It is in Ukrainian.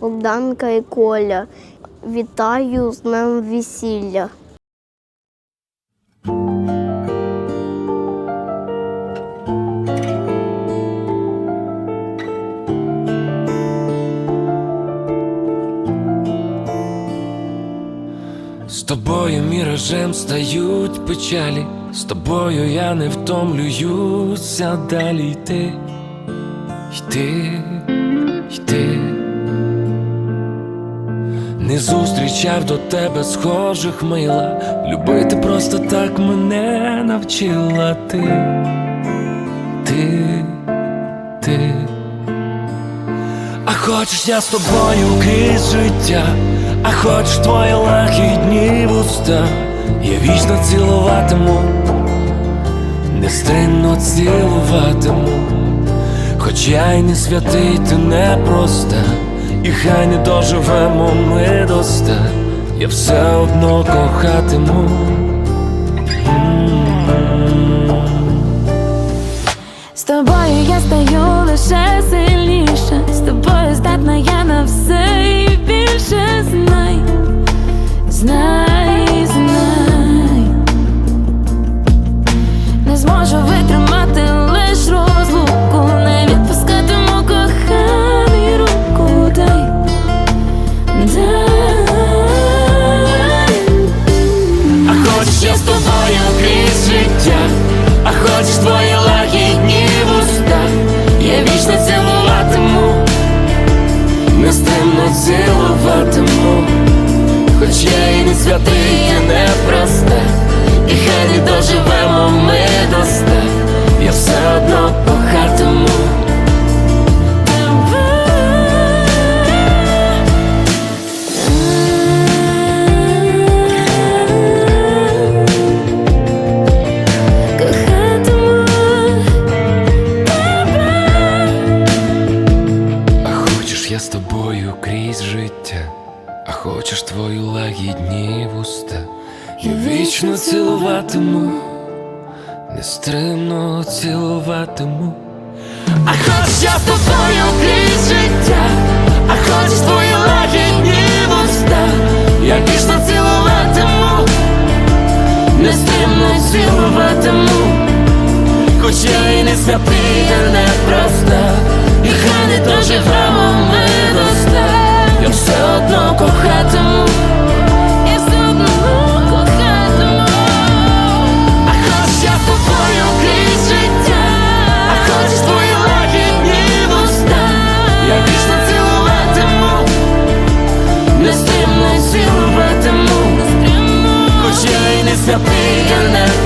Богданка і Коля. Вітаю з днем весілля. З тобою міражем стають печалі, з тобою я не втомлююся далі йти, йти, йти. Не зустрічав до тебе схожих мила, любити просто так мене навчила ти, ти, ти. А хочеш я з тобою крізь життя, а хочеш твої лагідні вуста, я вічно цілуватиму, нестримно цілуватиму, хоч я й не святий, ти не проста, і хай не доживемо ми доста, я все одно кохатиму. З тобою я стаю лише сильніше, я з тобою крізь життя, а хочеш твої лагідні вуста, я вічно цілуватиму, нестримно цілуватиму. А хочеш я з тобою крізь життя, а хочеш твої лагідні вуста, я вічно цілуватиму, нестримно цілуватиму. Хоч я і не святий, та не проста, і хай не доживемо ми нестримно цілуватиму, хоч